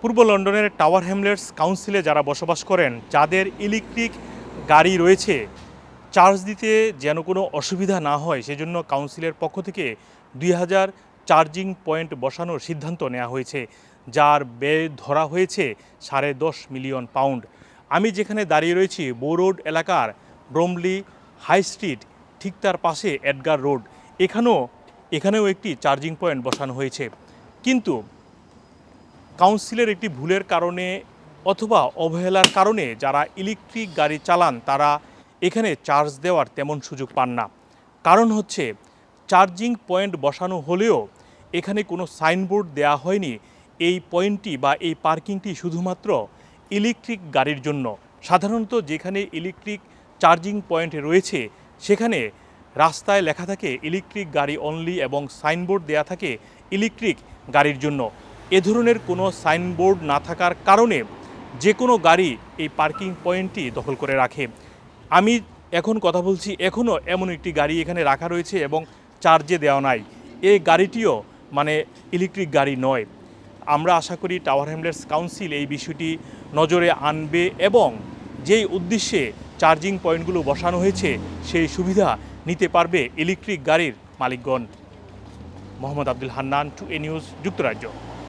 পূর্ব লন্ডনের tower Hamlets কাউন্সিলে যারা বসবাস করেন, যাদের ইলেকট্রিক গাড়ি রয়েছে, চার্জ দিতে যেন কোনো অসুবিধা না হয়, সেজন্য কাউন্সিলের পক্ষ থেকে দুই হাজার চার্জিং পয়েন্ট বসানোর সিদ্ধান্ত নেওয়া হয়েছে, যার ব্যয় ধরা হয়েছে সাড়ে দশ মিলিয়ন পাউন্ড। আমি যেখানে দাঁড়িয়ে রয়েছি বোরোড এলাকার ব্রমলি হাই স্ট্রিট, ঠিক তার পাশে এডগার রোড। এখানেও এখানেও একটি চার্জিং পয়েন্ট বসানো হয়েছে। কিন্তু কাউন্সিলের একটি ভুলের কারণে অথবা অবহেলার কারণে যারা ইলেকট্রিক গাড়ি চালান, তারা এখানে চার্জ দেওয়ার তেমন সুযোগ পান না। কারণ হচ্ছে, চার্জিং পয়েন্ট বসানো হলেও এখানে কোনো সাইনবোর্ড দেওয়া হয়নি। এই পয়েন্টটি বা এই পার্কিংটি শুধুমাত্র ইলেকট্রিক গাড়ির জন্য। সাধারণত যেখানে ইলেকট্রিক চার্জিং পয়েন্ট রয়েছে, সেখানে রাস্তায় লেখা থাকে, ইলেকট্রিক গাড়ি অনলি এবং সাইনবোর্ড দেয়া থাকে, ইলেকট্রিক গাড়ির জন্য এ ধরনের কোনো সাইনবোর্ড না থাকার কারণে যে কোনো গাড়ি এই পার্কিং পয়েন্টটি দখল করে রাখে। আমি এখন কথা বলছি, এখনও এমন একটি গাড়ি এখানে রাখা রয়েছে এবং চার্জে দেওয়া নাই। এই গাড়িটিও মানে ইলেকট্রিক গাড়ি নয়। আমরা আশা করি টাওয়ার হ্যামলেটস কাউন্সিল এই বিষয়টি নজরে আনবে এবং যেই উদ্দেশ্যে চার্জিং পয়েন্টগুলো বসানো হয়েছে, সেই সুবিধা নিতে পারবে ইলেকট্রিক গাড়ির মালিকগণ। মোহাম্মদ আব্দুল হান্নান, টু এ নিউজ, যুক্তরাজ্য।